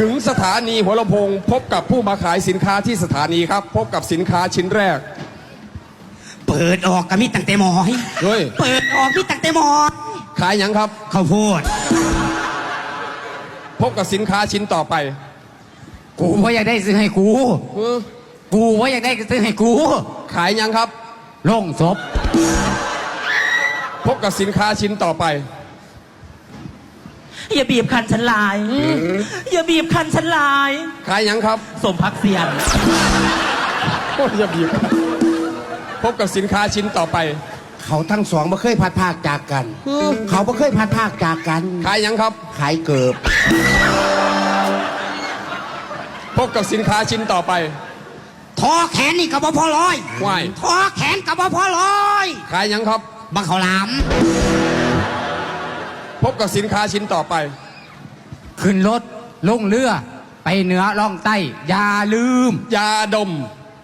ถึงสถานีหัวลำโพงพบกับผู้มาขายสินค้าที่สถานีครับ พบกับสินค้าชิ้นแรก เปิดออกก็มีตั้งแต่หมอยเฮ้ย เปิดออกมีตั้งแต่หมอยขายหยังครับ ข้าวโพดพบกับสินค้าชิ้นต่อไปกูว่าอยากได้ซื้อให้กู เออกูว่าอยากได้ซื้อให้กูขายหยังครับลงศพ พบกับสินค้าชิ้นต่อไป อย่าบีบคันฉันลายอย่าบีบคันฉันลาย ขายหยังครับสมพักเสียน โอ้ยอย่าบีบพบกับสินค้าชิ้นต่อไป เขาทั้งสองไม่เคยพัดภาคจากกัน เขาไม่เคยพัดภาคจากกัน ขายหยังครับ ขายเกิบ พบกับสินค้าชิ้นต่อไปทอแขนนี่กับพอร้อยว่ายทอแขนกับพอร้อย ขายหยังครับ บังเขาวหลามพ บกับสินค้าชิ้นต่อไป ขึ้นรถลงเรือ ไปเหนือล่องใต้ อย่าลืม ยาดม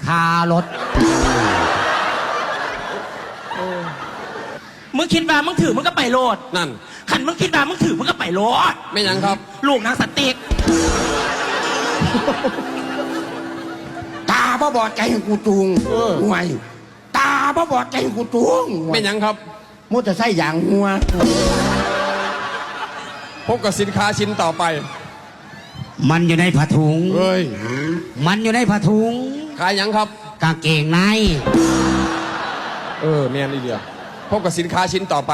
คารถ มึงคิดว่ามึงถือมึงก็ไปโลดนั่น ขันมึงคิดว่ามึงถือมึงก็ไปโลดไม่หยังครับ ลูกนางสติกตาบ่บอดใจให้กูจูงเออ ห่วย ตาบ่บอดใจให้กูจูงไม่หยังครับมอเตอร์ไซค์อย่างหัว พบกับสินค้าชิ้นต่อไป มันอยู่ในผ้าถุง เฮ้ย มันอยู่ในผ้าถุง ขายหยังครับ กางเกงใน เออแมนอีเดียพบกับสินค้าชิ้นต่อไป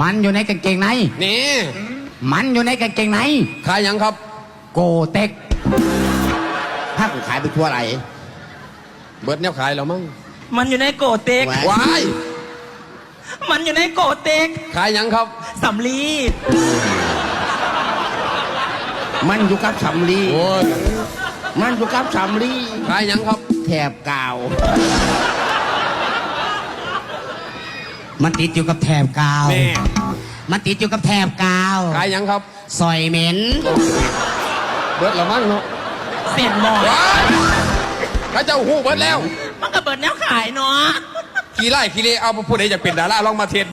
มันอยู่ในกางเกงใน นี่มันอยู่ในกางเกงใน ขายหยังครับ โกเต็ก ถ้ากูขายไปทั่วไหนเบิร์ดแนวขายแล้วมั้งมันอยู่ในโกเต็กแหววาย มันอยู่ในโกเต็ก ขายหยังครับ สำลี มันอยู่กับสำลีโอ้ยมันอยู่กับสำลีขายหยังครับ แถบกาว มันติดอยู่กับแถบกาว แม่ มันติดอยู่กับแถบกาวขายหยังครับ ซอยเหม็นเบิร์ดแล้วมั้งเนาะเสียนหมอนว้ายข้าเจ้าหูเบิร์ดแล้ว มันก็เบิดแนวขายเนาะ ขี่ไล่ขี่เลเอาผู้ใดอยากเป็นดาราลองมาเทศ